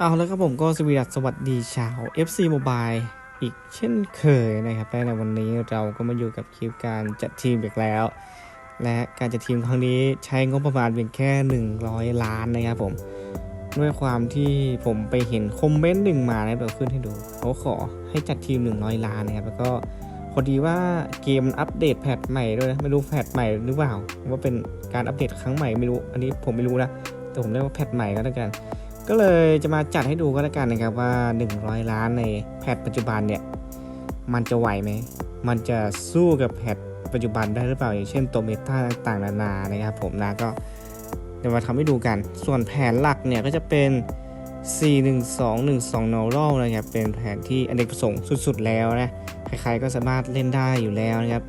เอาแล้วครับผมก็สวีดัสสวัสดีชาว FC Mobile อีกเช่นเคยนะครับและในวันนี้เราก็มาอยู่กับคลิปการจัดทีมอีกแล้ว และการจัดทีมครั้งนี้ใช้งบประมาณเพียงแค่ 100 ล้านนะครับผมด้วยความที่ผมไปเห็นคอมเมนต์หนึ่งมานะเดี๋ยวขึ้นให้ดูเขาขอให้จัดทีม 100 ล้านนะครับแล้วก็พอดีว่าเกมอัปเดตแพทใหม่ด้วยนะไม่รู้แพทใหม่หรือเปล่าว่าเป็นการอัปเดตครั้งใหม่ไม่รู้อันนี้ผมไม่รู้นะแต่ผมเรียกว่าแพทใหม่ก็แล้วกัน ก็เลยจะมาจัดให้ดูก็แล้วกันนะครับว่า 100 ล้านในแพทปัจจุบันเนี่ย มันจะไหวไหม มันจะสู้กับแพทปัจจุบันได้หรือเปล่า อย่างเช่นตัวเมตาต่างๆนานานะครับผมนะก็เดี๋ยวมาทำให้ดูกัน ส่วนแผนหลักเนี่ยก็จะเป็น 41212 n o r a l นะครับ เป็นแผนที่อเนกประสงค์สุดๆแล้วนะ ใครๆก็สามารถเล่นได้อยู่แล้วนะครับ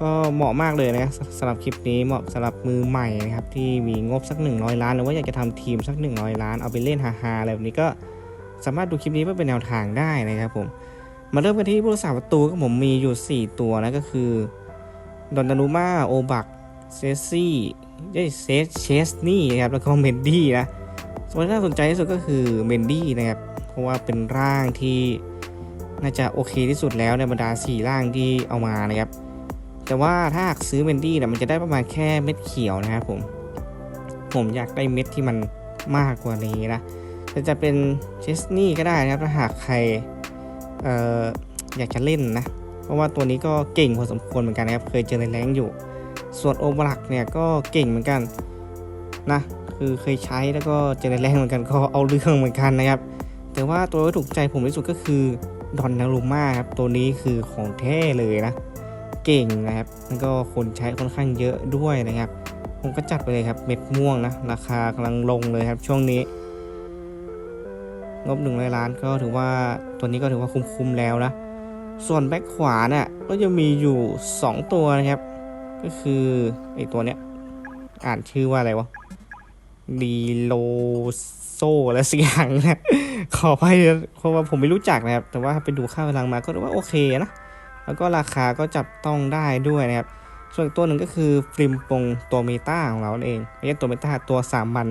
ก็เหมาะมากเลยนะสำหรับคลิปนี้เหมาะสำหรับมือใหม่นะครับที่มีงบสัก 100 ล้าน หรือว่าอยากจะทำทีมสัก 100 ล้านเอาไปเล่นฮาๆอะไรแบบนี้ก็สามารถดูคลิปนี้เพื่อเป็นแนวทางได้นะครับผมมาเริ่มกันที่ผู้รักษาประตูก็ผมมีอยู่ 4 ตัวนะก็คือดอนดานูมาโอบักเซซี่เอ้เซสเชสนี่นะครับแล้วก็เมนดี้นะส่วนที่น่าสนใจที่สุดก็คือเมนดี้นะครับเพราะว่าเป็นร่างที่น่าจะโอเคที่สุดแล้วในบรรดา 4 ร่างที่เอามานะครับ แต่ว่าถ้าหากซื้อเมนดี้เนี่ยมันจะได้ประมาณแค่เม็ดเขียวนะครับผม ผมอยากได้เม็ดที่มันมากกว่านี้นะแต่จะเป็นเชสนี่ก็ได้นะครับถ้าหากใครเอ่ออยากจะเล่นนะ เพราะว่าตัวนี้ก็เก่งพอสมควรเหมือนกันนะครับ เคยเจอในแรงอยู่ ส่วนโอบลักเนี่ยก็เก่งเหมือนกันนะคือเคยใช้แล้วก็เจอในแรงเหมือนกันก็เอาเรื่องเหมือนกันนะครับ แต่ว่าตัวที่ถูกใจผมที่สุดก็คือดอนนารุม่าครับ ตัวนี้คือของแท้เลยนะ เก่งนะครับแล้วก็คนใช้ค่อนข้างเยอะด้วยนะครับ ผมก็จัดไปเลยครับเม็ดม่วงนะ ราคากำลังลงเลยครับช่วงนี้ งบหนึ่งร้อยล้านก็ถือว่าตัวนี้ก็ถือว่าคุ้มๆแล้วนะ ส่วนแบ็คขวาเนี่ยก็จะมีอยู่ 2 ตัวนะครับ ก็คือไอตัวเนี้ยอ่านชื่อว่าอะไรวะดีโลโซอะไรสักอย่างนะขออภัยเพราะว่าผมไม่รู้จักนะครับ แต่ว่าไปดูค่าพลังมาก็ถือว่าโอเคนะ แล้วก็ราคาก็จับต้องได้ด้วยนะครับ ส่วนตัวหนึ่งก็คือฟิล์มปงตัวเมตาของเราเองไม่ใช่ตัวเมตาตัวสามัญ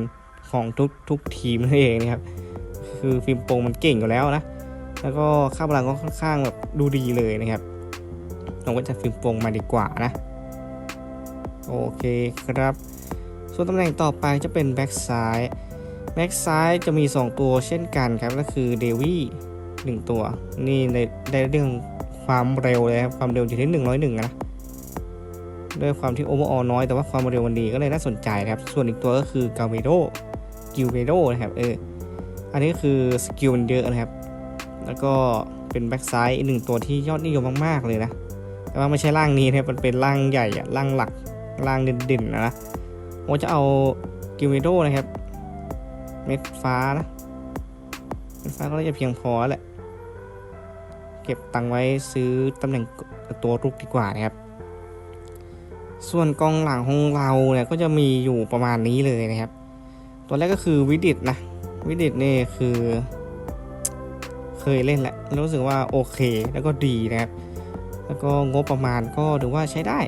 ของทุกทุกทีมนั่นเองนะครับ คือฟิล์มปงมันเก่งอยู่แล้วนะ แล้วก็ค่าพลังก็ค่อนข้างแบบดูดีเลยนะครับเราก็จะฟิล์มปงมาดีกว่านะ โอเคครับ ส่วนตำแหน่งต่อไปจะเป็นแบ็กซ้าย แบ็กซ้ายจะมี 2 ตัวเช่นกันครับ ก็คือเดวี่หนึ่งตัว นี่ในได้เรื่อง ความเร็วเลยครับความเร็วอยู่ที่1 0 1นะด้วยความที่โอเวอร์ออน้อยแต่ว่าความเร็วมันดีก็เลยน่าสนใจนะครับ ส่วนอีกตัวก็คือกาเวโดกิวเวโดนะครับเอออันนี้คือสกิลมันเยอะนะครับ แล้วก็เป็นแบ็กซ้ายอีกหนึ่งตัวที่ยอดนิยมมากๆเลยนะ แต่ว่าไม่ใช่ร่างนี้นะครับมันเป็นร่างใหญ่อะร่างหลักร่างเด่นๆนะนะผมจะเอากิวเวโดนะครับ เม็ดฟ้านะเม็ดฟ้าก็จะเพียงพอแหละ เก็บตังไว้ซื้อตำแหน่งตัวรุกดีกว่านะครับ ส่วนกองหลังของเราเนี่ยก็จะมีอยู่ประมาณนี้เลยนะครับ ตัวแรกก็คือวิดิตนะ วิดิตนี่คือ เคยเล่นแหละรู้สึกว่าโอเคแล้วก็ดีนะครับ แล้วก็งบประมาณก็ถือว่าใช้ได้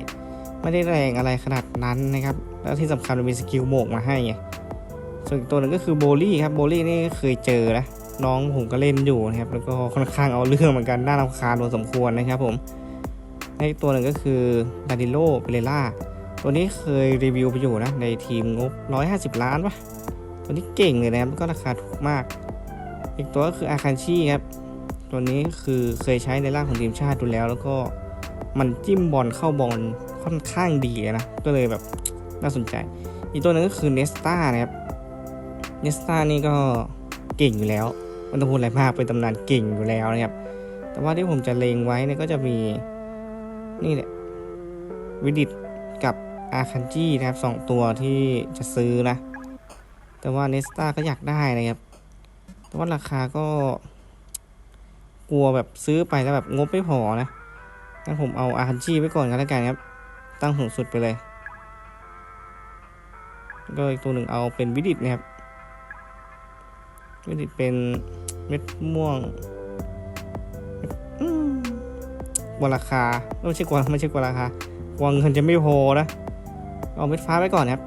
ไม่ได้แรงอะไรขนาดนั้นนะครับ แล้วที่สำคัญมันมีสกิลโหมกมาให้ไงส่วนตัวหนึงก็คือโบลี่ครับโบลี่นี่เคยเจอนะ น้องผมก็เล่นอยู่นะครับแล้วก็ค่อนข้างเอาเรื่องเหมือนกันน่ารำคาญพอสมควรนะครับผมและอีกตัวหนึ่งก็คือดาริโลเปเรล่าตัวนี้เคยรีวิวไปอยู่นะในทีมงบ 150 ล้านปะตัวนี้เก่งเลยนะครับก็ราคาถูกมาก อีกตัวก็คืออาคันชีครับตัวนี้คือเคยใช้ในร่างของทีมชาติดูแล้ว แล้วก็มันจิ้มบอลเข้าบอลค่อนข้างดีนะก็เลยแบบน่าสนใจ อีกตัวหนึงก็คือเนสตานะครับเนสตานี่ก็เก่งอยู่แล้ว มันต้องพูดอะไรมากเป็นตำนานเก่งอยู่แล้วนะครับ แต่ว่าที่ผมจะเลงไว้เนี่ยก็จะมีนี่แหละวิดิตกับอาคันจีนะครับสองตัวที่จะซื้อนะ แต่ว่าเนสตาก็อยากได้นะครับ แต่ว่าราคาก็ กลัวแบบซื้อไปแล้วแบบงบไม่พอนะงั้นผมเอาอาคันจีไว้ก่อนกันแล้วกันครับ ตั้งสูงสุดไปเลย ก็อีกตัวหนึ่งเอาเป็นวิดิตนะครับ วิดิตเป็นเม็ดม่วงกว่าราคาไม่ใช่กว่าไม่ใช่กว่าราคากว่าเงินจะไม่พอนะ เอาเม็ดฟ้าไว้ก่อนครับ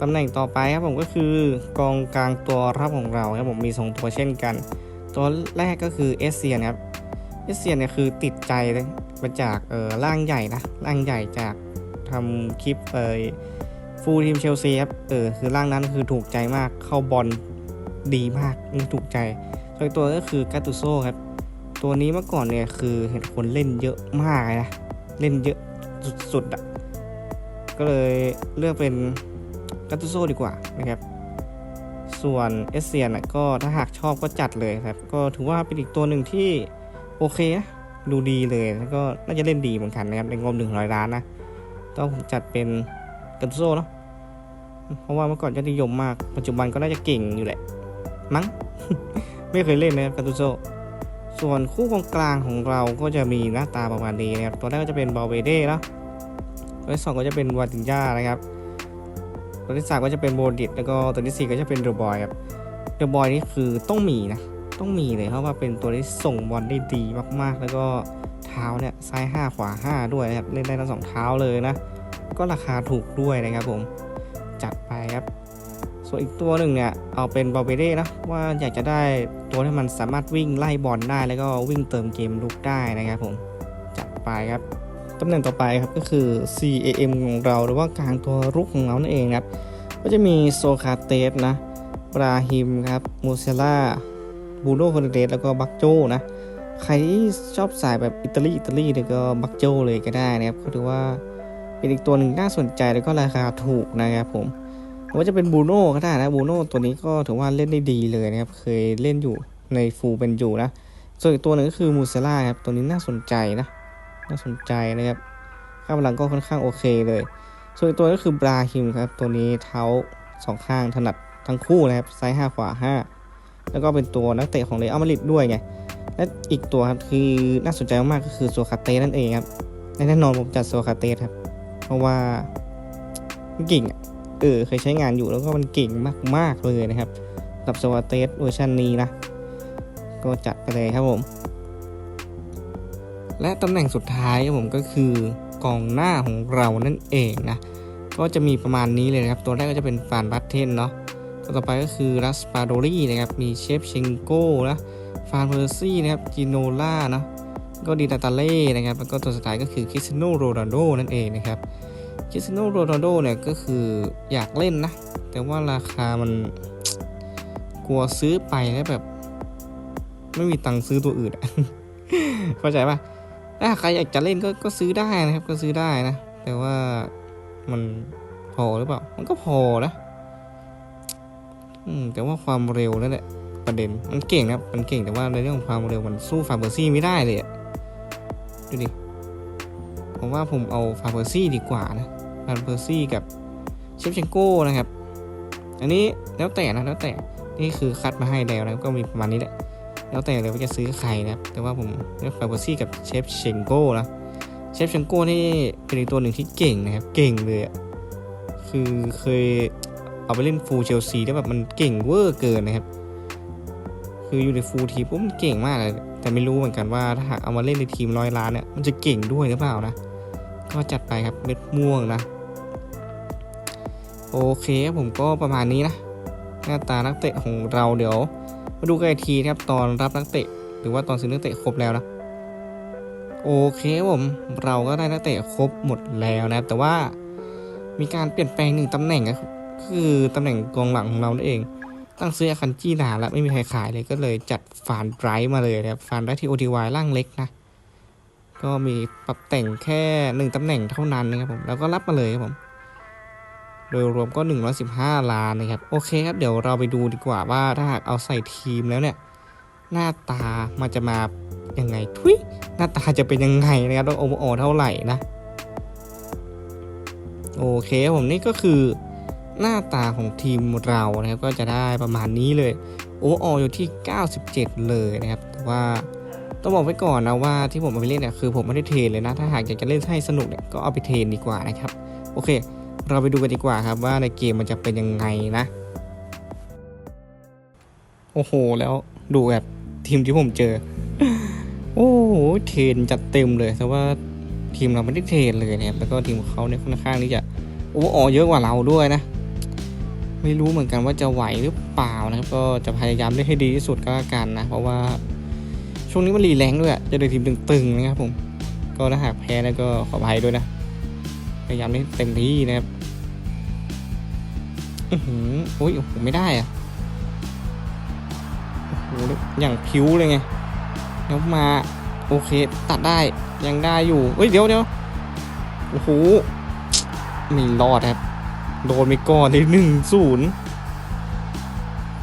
ตำแหน่งต่อไปครับผมก็คือกองกลางตัวรับของเราครับผมมีสองตัวเช่นกัน ตัวแรกก็คือเอสเซียนครับเอสเซียนเนี่ยคือติดใจเลยมาจากเออร่างใหญ่นะร่างใหญ่จากทำคลิปเออ ฟูลทีมเชลซีครับ เออ คือร่างนั้นคือถูกใจมาก เข้าบอลดีมากนี่ถูกใจส่วนตัวก็คือกาตูโซครับ ตัวนี้เมื่อก่อนเนี่ยคือเห็นคนเล่นเยอะมากเลยนะ เล่นเยอะสุดๆอะก็เลยเลือกเป็นกัตตุโซดีกว่านะครับ ส่วนเอสเซียนน่ะก็ถ้าหากชอบก็จัดเลยครับ ก็ถือว่าเป็นอีกตัวหนึ่งที่โอเคนะ ดูดีเลย แล้วก็น่าจะเล่นดีเหมือนกันนะครับในงบหนึ่งร้อยล้านนะ ต้องจัดเป็นกัตตุโซเนาะ เพราะว่าเมื่อก่อนยอดนิยมมาก ปัจจุบันก็น่าจะเก่งอยู่แหละ มั้ง ไม่เคยเล่นนะครับกัตตุโซ ส่วนคู่กองกลางของเราก็จะมีหน้าตาประมาณนี้นะครับ ตัวแรกก็จะเป็นบอลเวเด้เนาะตัวที่สองก็จะเป็นวาตินยานะครับ ตัวที่สามก็จะเป็นโบดิตแล้วก็ตัวที่สี่ก็จะเป็นเดอะบอยครับ เดอะบอยนี่คือต้องมีนะ ต้องมีเลยเพราะว่าเป็นตัวที่ส่งบอลได้ดีมากๆ แล้วก็เท้าเนี่ยซ้าย 5 ขวา 5 ด้วยนะครับ เล่นได้ทั้งสองเท้าเลยนะ ก็ราคาถูกด้วยนะครับผม จัดไปครับ ส่วนอีกตัวหนึ่งเนี่ยเอาเป็นบอเบเด้นะว่าอยากจะได้ตัวที่มันสามารถวิ่งไล่บอลได้แล้วก็วิ่งเติมเกมลุกได้นะครับผมจัดไปครับตำแหน่งต่อไปครับก็คือ CAM ของเราหรือว่ากลางตัวรุกของเรานั่นเองครับ ก็จะมีโซคาเตสนะบราฮิมครับมูเซล่าบูโน่ฟอร์เดสแล้วก็บักโจนะใครที่ชอบสายแบบอิตาลีอิตาลีเนี่ยก็บักโจเลยก็ได้นะครับก็ถือว่า เป็นอีกตัวหนึ่งน่าสนใจแล้วก็ราคาถูกนะครับผมหรือว่าจะเป็นบูโน่ก็ได้นะบูโน่ตัวนี้ก็ถือว่าเล่นได้ดีเลยนะครับ เคยเล่นอยู่ในฟูลเป็นอยู่นะ ส่วนอีกตัวหนึ่งก็คือมูเซล่าครับ ตัวนี้น่าสนใจนะ น่าสนใจนะครับข้างหลังก็ค่อนข้างโอเคเลย ส่วนอีกตัวก็คือบราฮิมครับ ตัวนี้เท้าสองข้างถนัดทั้งคู่นะครับ ซ้าย5ขวา5แล้วก็เป็นตัวนักเตะของเรอัลมาดริดด้วยไง และอีกตัวครับคือน่าสนใจมากก็คือโซคาเตสนั่นเองครับและแน่นอนผมจัดโซคาเตสครับ เพราะว่ามันเก่งเออเคยใช้งานอยู่แล้วก็มันเก่งมาก ๆ เลยนะครับกับโซคาเตสเวอร์ชันนี้นะ ก็จัดไปเลยครับผม และตำแหน่งสุดท้ายครับผมก็คือกองหน้าของเรานั่นเองนะ ก็จะมีประมาณนี้เลยนะครับ ตัวแรกก็จะเป็นฟานบัตเทนเนาะตัวต่อไปก็คือรัสปาโดรี่นะครับ มีเชฟเชงโก้นะฟานเพอร์ซี่นะครับจิโนล่าเนาะ ก็ดีตาตาเล่นะครับแล้วก็ตัวสุดท้ายก็คือคริสโนโรนัลโดนั่นเองนะครับคริสโนโรนัลโดเนี่ยก็คืออยากเล่นนะ แต่ว่าราคามันกลัวซื้อไปแล้วแบบ ไม่มีตังค์ซื้อตัวอื่นเข้าใจปะถ้าใครอยากจะเล่นก็ก็ซื้อได้นะครับ ก็ซื้อได้นะ แต่ว่ามันพอหรือเปล่า มันก็พอนะอืมแต่ว่าความเร็วนั่นแหละประเด็นมันเก่งนะครับ มันเก่งแต่ว่าในเรื่องของความเร็วมันสู้ฟาเบอร์ซี่ไม่ได้เลยอะ ดูดิ ผมว่าผมเอาฟาเบอร์ซี่ดีกว่านะฟาเบอร์ซี่กับเชฟเชงโก้นะครับ อันนี้แล้วแต่นะแล้วแต่ นี่คือคัดมาให้แล้วนะก็มีประมาณนี้แหละ แล้วแต่เลยว่าจะซื้อใครนะครับ แต่ว่าผมเลือกฟาเบอร์ซี่กับเชฟเชงโก้นะเชฟเชงโก้นี่เป็นอีกตัวหนึ่งที่เก่งนะครับ เก่งเลยอะคือเคยเอาไปเล่นฟูลเชลซีแล้วแบบมันเก่งเวอร์เกินนะครับ คืออยู่ในฟูลทีปุ๊บมันเก่งมากเลย แต่ไม่รู้เหมือนกันว่าถ้าหากเอามาเล่นในทีมร้อยล้านเนี่ยมันจะเก่งด้วยหรือเปล่านะ ก็จัดไปครับเม็ดม่วงนะ โอเคผมก็ประมาณนี้นะ หน้าตานักเตะของเราเดี๋ยว มาดูกันอีกทีนะครับตอนรับนักเตะ หรือว่าตอนซื้อนักเตะครบแล้วนะโอเคผมเราก็ได้นักเตะครบหมดแล้วนะ แต่ว่ามีการเปลี่ยนแปลงหนึ่งตำแหน่งก็คือตำแหน่งกองหลังของเรานั่นเอง ตั้งซื้ออาคันจี้นานแล้วไม่มีใครขายเลยก็เลยจัดฟานไบรท์มาเลยนะครับฟานไบรท์ที่โอทีวร่างเล็กนะก็มีปรับแต่งแค่หนึ่งตำแหน่งเท่านั้นนะครับผมแล้วก็รับมาเลยครับผมโดยรวมก็ 115 ล้านนะครับ โอเคครับ เดี๋ยวเราไปดูดีกว่าว่าถ้าหากเอาใส่ทีมแล้วเนี่ย หน้าตามันจะมายังไงทุยหน้าตาจะเป็นยังไงนะครับต้องโอโอเท่าไหร่นะ โอเคผมนี่ก็คือ หน้าตาของทีมเรานะครับก็จะได้ประมาณนี้เลยโอเวอร์อยู่ที่ 97 เลยนะครับแต่ว่าต้องบอกไว้ก่อนนะว่าที่ผมเอาไปเล่นเนี่ยคือผมไม่ได้เทรนเลยนะ ถ้าหากอยากจะเล่นให้สนุกเนี่ยก็เอาไปเทรนดีกว่านะครับ โอเค เราไปดูกันดีกว่าครับว่าในเกมมันจะเป็นยังไงนะ โอ้โห แล้วดูแบบทีมที่ผมเจอ โอ้โหเทรนจัดเต็มเลยแต่ว่าทีมเราไม่ได้เทรนเลยนะครับแล้วก็ทีมของเขาเนี่ยค่อนข้างที่จะโอ้ออเยอะกว่าเราด้วยนะ ไม่รู้เหมือนกันว่าจะไหวหรือเปล่านะครับ ก็จะพยายามเล่นให้ดีที่สุดก็แล้วกันนะ เพราะว่าช่วงนี้มันรีแรงด้วยอะจะได้ทีมตึงๆนะครับผมก็ถ้าหากแพ้แล้วก็ขออภัยด้วยนะ พยายามเล่นเต็มที่นะครับอือหือโอ้ยโอ้โหไม่ได้อะโอ้โหอย่างผิวเลยไงแล้วมาโอเคตัดได้ยังได้อยู่เฮ้ยเดี๋ยวเดี๋ยวโอ้โหไม่รอดครับ โดนไปก่อนที่หนึ่งศูนย์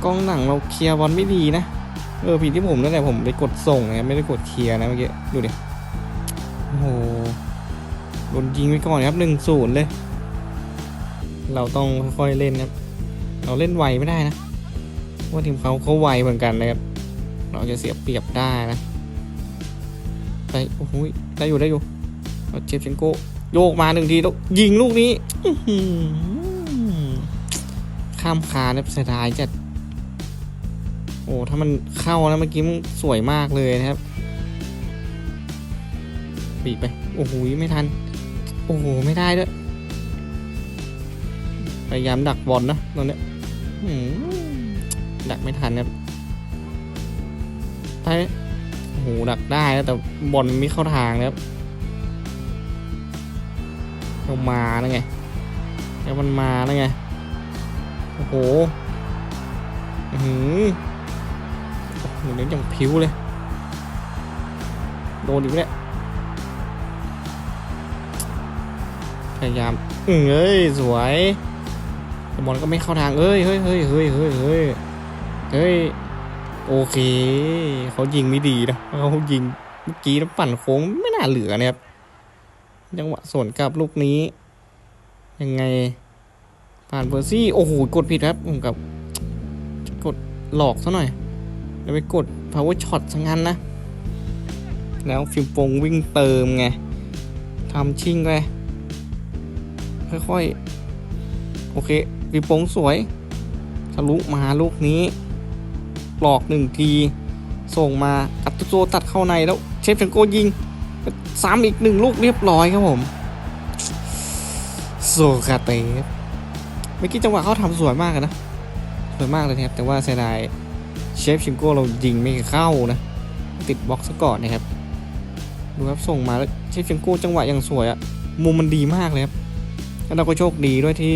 กองหนังเราเคลียร์บอลไม่ดีนะ เออผิดที่ผมนั่นแหละผมไปกดส่งนะไม่ได้กดเคลียร์นะเมื่อกี้ดูดิโอ้โหโดนยิงไปก่อนครับหนึ่งศูนย์เลย เราต้องค่อยๆเล่นครับ เราเล่นไวไม่ได้นะเพราะว่าทีมเขาเขาไวเหมือนกันนะครับ เราจะเสียเปรียบได้นะไปโอ้โหได้อยู่ได้อยู่เอาเชฟเชนโกโยกมาหนึ่งทีแล้วยิงลูกนี้อื ข้ามคานนะเสียดายจัด โอ้ถ้ามันเข้านะเมื่อกี้มันสวยมากเลยนะครับปีไป โอ้โหไม่ทัน โอ้โห ไม่ได้ด้วย พยายามดักบอลนะตอนเนี้ยดักไม่ทันครับไปโอ้โห ดักได้นะแต่บอลไม่เข้าทางนะครับเรามาแล้วไงแล้วมันมาแล้วไง โอ้โหอือหือโอ้โหเน้นอย่างผิวเลย โดนอีกแล้วพยายามเอ้ย สวยแต่บอลก็ไม่เข้าทาง เอ้ย เฮ้ยเฮ้ยเฮ้ยเฮ้ยเฮ้ยเฮ้ย โอเค เขายิงไม่ดีนะเขายิงเมื่อกี้แล้วปั่นโค้งไม่น่าเหลือนะครับ จังหวะสวนกลับลูกนี้ ยังไง ผ่านเบอร์ซี่ โอ้โห กดผิดครับผมกับกดหลอกซะหน่อย แล้วไปกด power shot ซะงั้นนะ แล้วฟิลปงวิ่งเติมไงทำชิ่งไปค่อยๆ โอเคฟิลปงสวย ทะลุมาลูกนี้ หลอกหนึ่งที ส่งมาอัตโตโซตัดเข้าในแล้ว เชฟเชนโกยิงซ้ำอีกหนึ่งลูกเรียบร้อยครับผมโซคาเตส เมื่อกี้จังหวะเขาทำสวยมากนะสวยมากเลยนะครับ แต่ว่าเสียดายเชฟชิงโก้เรายิงไม่เข้านะติดบล็อกซะก่อนนะครับดูครับส่งมาแล้วเชฟชิงโก้จังหวะอยังสวยอะมุมมันดีมากเลยครับแล้วเราก็โชคดีด้วยที่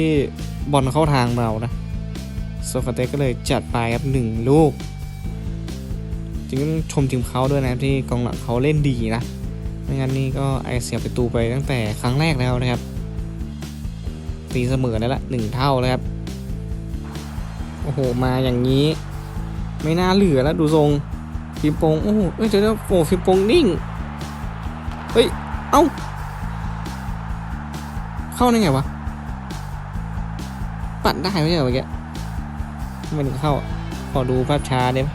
บอลเข้าทางเรานะโซฟาเตก็เลยจัดไปครับหนึ่งลูกจริงๆชมทีมเขาด้วยนะครับที่กองหลังเขาเล่นดีนะไม่งั้นนี่ก็ไอเสียประตูไปตั้งแต่ครั้งแรกแล้วนะครับ ตีเสมอนั่นแหละหนึ่งเท่าแล้วครับ โอ้โห มาอย่างนี้ ไม่น่าเหลือแล้วดูทรง ฟิมโปง โอ้โหเอ้ยเดี๋ยวเดี๋ยวโอ้ฟิมโปงนิ่ง เฮ้ย เอ้า เข้าได้ไงวะ ปัดได้ไมเนี่ยเมื่อกี้ทำไมถึงเข้า ขอดูภาพช้าได้ไหม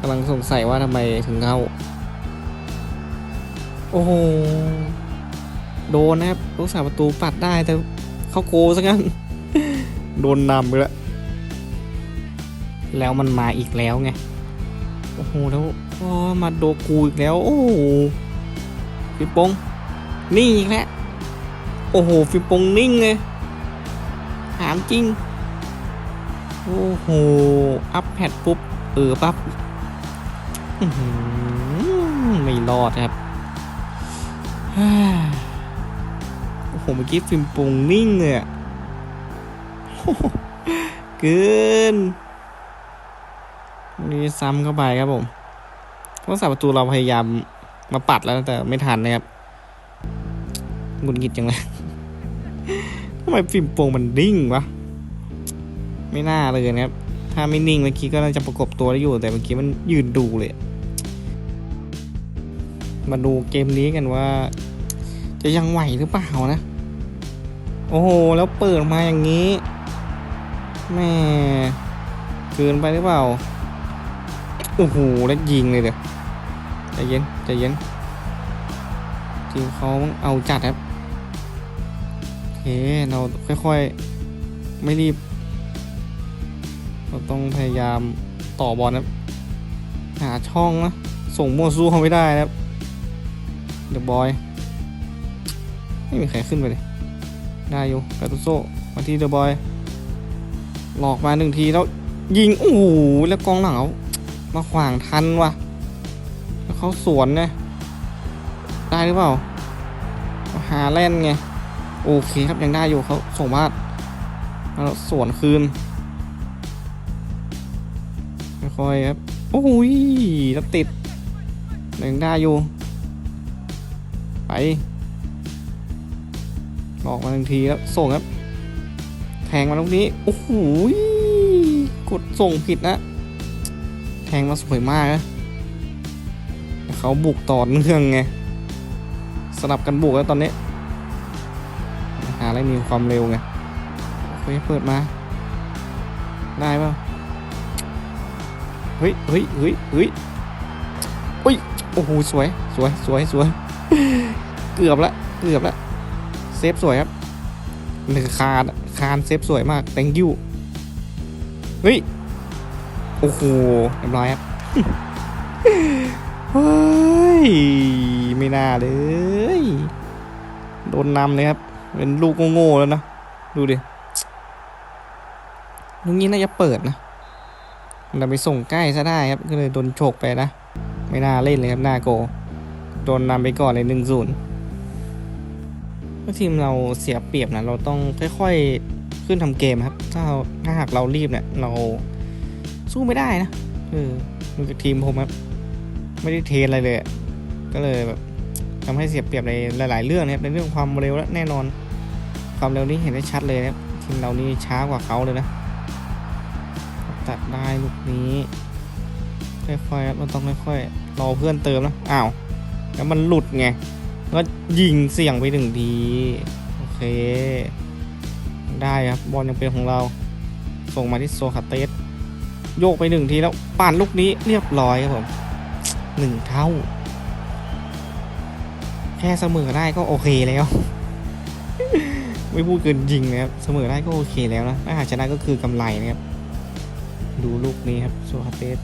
กำลังสงสัยว่าทำไมถึงเข้า โอ้โห โดนนะครับ ลูกสาวประตูปัดได้แต่เข้าโกซะงั้น โดนนำไปแล้วแล้วมันมาอีกแล้วไง โอ้โห แล้วอ๋อมาโดกูอีกแล้ว โอ้โหฟิปปงนิ่อีกแล้ว โอ้โห ฟิปปงนิ่งเลยถามจริง โอ้โห อัพแพดปุ๊บ เออปั๊บไม่รอดครับ ฮ่าโอ้โหเมื่อกี้ฟิล์มปรุงนิ่งเลยอะเกินนี่ซ้ำเข้าไปครับผมเพราะสาประตูเราพยายามมาปัดแล้วแต่ไม่ทันนะครับหงุดหงิดจังเลยทำไมฟิล์มโปรงมันนิ่งวะ ไม่น่าเลยนะครับ ถ้าไม่นิ่งเมื่อกี้ก็น่าจะประกบตัวได้อยู่ แต่เมื่อกี้มันยืนดูเลย มาดูเกมนี้กันว่า จะยังไหวหรือเปล่านะ โอ้โห แล้วเปิดมาอย่างนี้แม่เกินไปหรือเปล่า โอ้โห แล้วยิงเลยเดี๋ยวใจเย็นใจเย็นทีมเขาเอาจัดครับโอเค เราค่อยๆ ไม่รีบ เราต้องพยายามต่อบอลนะหาช่องนะ ส่งมั่วสู้เขาไม่ได้นะครับเดอะบอย ไม่มีใครขึ้นไปเลย ได้อยู่กาตุโซมาที่เดอะบอยหลอกมาหนึ่งทีแล้วยิง โอ้โห แล้วกองหลังเขามาขวางทันว่ะ แล้วเขาสวนเนี่ยได้หรือเปล่า หาเล่นไง โอเคครับยังได้อยู่เขาส่งมาแล้วสวนคืนค่อยๆครับ โอ้ยแล้วติดยังได้อยู่ ไป ออกมาทันทีแล้วส่งครับ แทงมาตรงนี้ โอ้โหกดส่งผิดนะ แทงมาสวยมากนะเขาบุกต่อเนื่องไงสลับกันบุกแล้วตอนนี้ หาอะไรมีความเร็วไงโอเคเปิดมา ได้ป่าเฮ้ยเฮ้ยเฮ้ยเฮ้ยอุ้ยโอ้โหสวย สวย สวย สวย เกือบละ เกือบละ เซฟสวยครับหนึ่งคานคานเซฟสวยมาก thank you เฮ้ย โอ้โหเรียบร้อยครับเฮ้ย ไม่น่าเลย โดนนำเลยครับ เป็นลูกโง่ๆแล้วนะ ดูดิลูกนี้น่าจะเปิดนะเราไปส่งใกล้ซะได้ครับ ก็เลยโดนโฉกไปนะ ไม่น่าเล่นเลยครับหน้าโก โดนนำไปก่อนเลยหนึ่งศูนย์ ทีมเราเสียเปรียบนะเราต้องค่อยๆขึ้นทำเกมครับ ถ้าถ้าหากเรารีบเนี่ยเราสู้ไม่ได้นะเออมันกับทีมผมครับไม่ได้เทนอะไรเลยก็เลยแบบทำให้เสียเปรียบในหลาย ๆ เรื่องนะครับในเรื่องความเร็วและแน่นอน ความเร็วนี้เห็นได้ชัดเลยนะครับทีมเรานี่ช้ากว่าเขาเลยนะตัดได้ลูกนี้ค่อยๆครับเราต้องค่อยๆรอเพื่อนเติมนะอ้าวแล้วมันหลุดไง ก็ยิงเสี่ยงไปหนึ่งทีโอเค ได้ครับบอลยังเป็นของเรา ส่งมาที่โซคาเตสโยกไปหนึ่งทีแล้วปั่นลูกนี้เรียบร้อยครับผมหนึ่งเท่า แค่เสมอได้ก็โอเคแล้ว ไม่พูดเกินจริงนะครับเสมอได้ก็โอเคแล้วนะถ้าหากชนะก็คือกำไรนะครับ ดูลูกนี้ครับโซคาเตส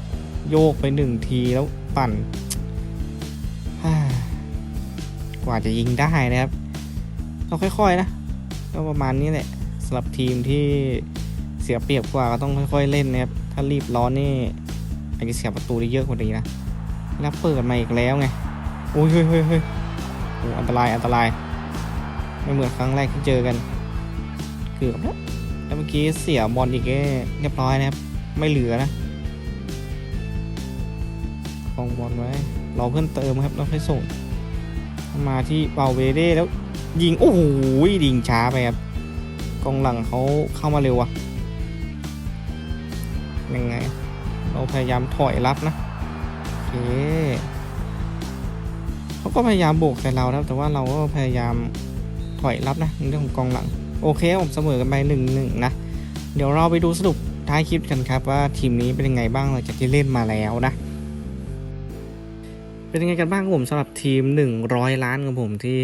โยกไปหนึ่งทีแล้วปั่น กว่าจะยิงได้นะครับก็ค่อยๆนะก็ประมาณนี้แหละสำหรับทีมที่เสียเปรียบกว่าก็ต้องค่อย ๆ เล่นนะครับถ้ารีบร้อนนี่อาจจะเสียประตูได้เยอะกว่านี้นะแล้วเปิดมาอีกแล้วไงโอ้ยเฮ้ยเฮ้ยเฮ้ยอันตรายอันตราย ไม่เหมือนครั้งแรกที่เจอกัน เกือบแล้วแล้วเมื่อกี้เสียบอลอีกเรียบร้อยนะครับ ไม่เหลือนะคองบอลไว้รอเพื่อนเติมครับแล้วค่อยส่ง มาที่เบาเวเด้แล้วยิง โอ้โหยิงช้าไปครับกองหลังเขาเข้ามาเร็วอะยังไง เราพยายามถอยรับนะโอเคเขาก็พยายามโบกใส่เรานะครับ แต่ว่าเราก็พยายามถอยรับนะในเรื่องของกองหลัง โอเคผมเสมอกันไปหนึ่งหนึ่งนะ เดี๋ยวเราไปดูสรุปท้ายคลิปกันครับว่าทีมนี้เป็นยังไงบ้างหลังจากที่เล่นมาแล้วนะ เป็นยังไงกันบ้างครับผมสำหรับทีม 100 ล้านของผมที่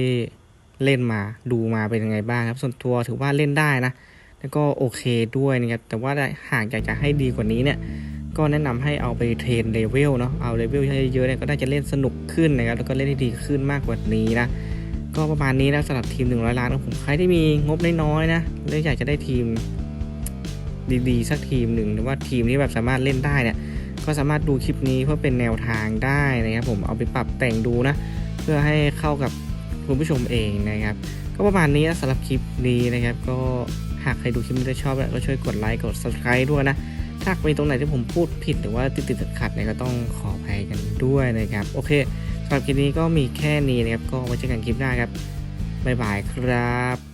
เล่นมาดูมาเป็นยังไงบ้างครับ ส่วนตัวถือว่าเล่นได้นะ แล้วก็โอเคด้วยนะครับ แต่ว่าหากอยากจะให้ดีกว่านี้เนี่ย ก็แนะนำให้เอาไปเทรนเลเวลเนาะ เอาเลเวลให้เยอะเนี่ยก็น่าจะเล่นสนุกขึ้นนะครับ แล้วก็เล่นได้ดีขึ้นมากกว่านี้นะ ก็ประมาณนี้นะสำหรับทีม 100 ล้านของผม ใครที่มีงบน้อยๆนะหรืออยากจะได้ทีมดีๆสักทีมหนึ่งหรือว่าทีมที่แบบสามารถเล่นได้เนี่ย ก็สามารถดูคลิปนี้เพื่อเป็นแนวทางได้นะครับผมเอาไปปรับแต่งดูนะ เพื่อให้เข้ากับคุณผู้ชมเองนะครับ ก็ประมาณนี้สำหรับคลิปนี้นะครับ ก็หากใครดูคลิปนี้แล้วชอบก็ช่วยกดไลค์กด subscribe ด้วยนะ ถ้ามีตรงไหนที่ผมพูดผิดหรือว่าติดติดขัดเนี่ยก็ต้องขออภัยกันด้วยนะครับ โอเคสำหรับคลิปนี้ก็มีแค่นี้นะครับ ก็ไว้เจอกันคลิปหน้าครับบ๊ายบายครับ